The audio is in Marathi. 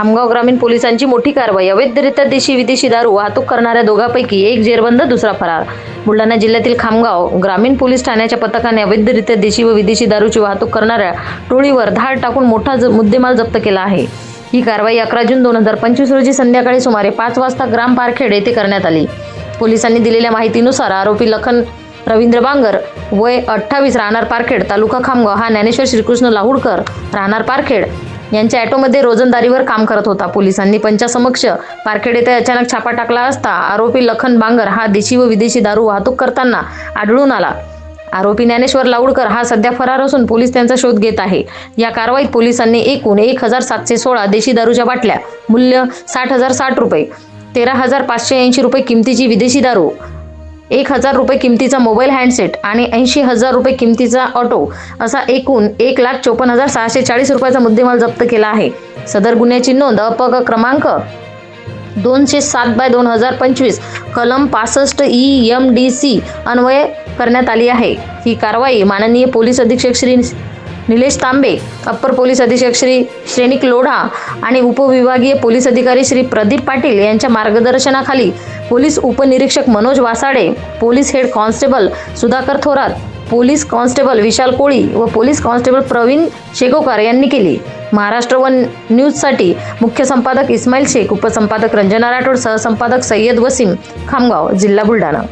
खामगाव ग्रामीण पोलिसांची मोठी कारवाई. अवैधरित्या देशी विदेशी दारू वाहतूक करणाऱ्या दोघांपैकी एक जेरबंद दुसरा फरार. बुलढाणा जिल्ह्यातील खामगाव ग्रामीण पोलीस ठाण्याच्या पथकाने अवैधरित्या देशी व विदेशी दारूची वाहतूक करणाऱ्या टोळीवर धाड टाकून मोठा ज- मुद्देमाल जप्त केला आहे. ही कारवाई अकरा जून दोन हजार पंचवीस रोजी संध्याकाळी सुमारे पाच वाजता ग्राम पारखेड येथे करण्यात आली. पोलिसांनी दिलेल्या माहितीनुसार आरोपी लखन रवींद्र बांगर वय अठ्ठावीस राहणार पारखेड तालुका खामगाव हा ज्ञानेश्वर श्रीकृष्ण लाहुडकर राहणार पारखेड यांच्या ॲटोमध्ये रोजंदारीवर काम करत होता पोलिसांनी. पंचासमक्ष पारखेड येथे अचानक छापा टाकला असता आरोपी लखन बांगर हा देशी व विदेशी दारू वाहतूक करताना आढळून आला. आरोपी ज्ञानेश्वर लाऊडकर हा सध्या फरार असून पोलीस त्यांचा शोध घेत आहे. या कारवाईत पोलिसांनी एकूण एक हजार सातशे सोळा देशी दारूच्या बाटल्या मूल्य साठ हजार साठ रुपये तेरा हजार पाचशे ऐंशी रुपये किमतीची विदेशी दारू एक हजार रुपये किमतीचा मोबाईल हँडसेट आणि ऐंशी हजार रुपये किमतीचा ऑटो असा एकूण एक लाख चोपन्न हजार सहाशे चाळीस रुपयाचा मुद्देमाल जप्त केला आहे. सदर गुन्ह्याची नोंद अपग क्रमांक दोनशे सात बाय दोन हजार पंचवीस कलम पासष्ट ई एम डी सी अन्वय करण्यात आली आहे. ही कारवाई माननीय पोलीस अधीक्षक श्री निलेश तांबे अप्पर पोलीस अधीक्षक श्री श्रेणिक लोढा आणि उपविभागीय पोलीस अधिकारी श्री प्रदीप पाटील यांच्या मार्गदर्शनाखाली पोलीस उपनिरीक्षक Manoj Wasade police head constable Sudhakar Thorat police constable Vishal Koli व पोलीस कॉन्स्टेबल प्रवीण शेगोकार यांनी केली. महाराष्ट्र वन न्यूजसाठी मुख्य संपादक इस्माईल शेख उपसंपादक रंजना राठोड सहसंपादक सय्यद वसीम खामगाव जिल्हा बुलढाणा.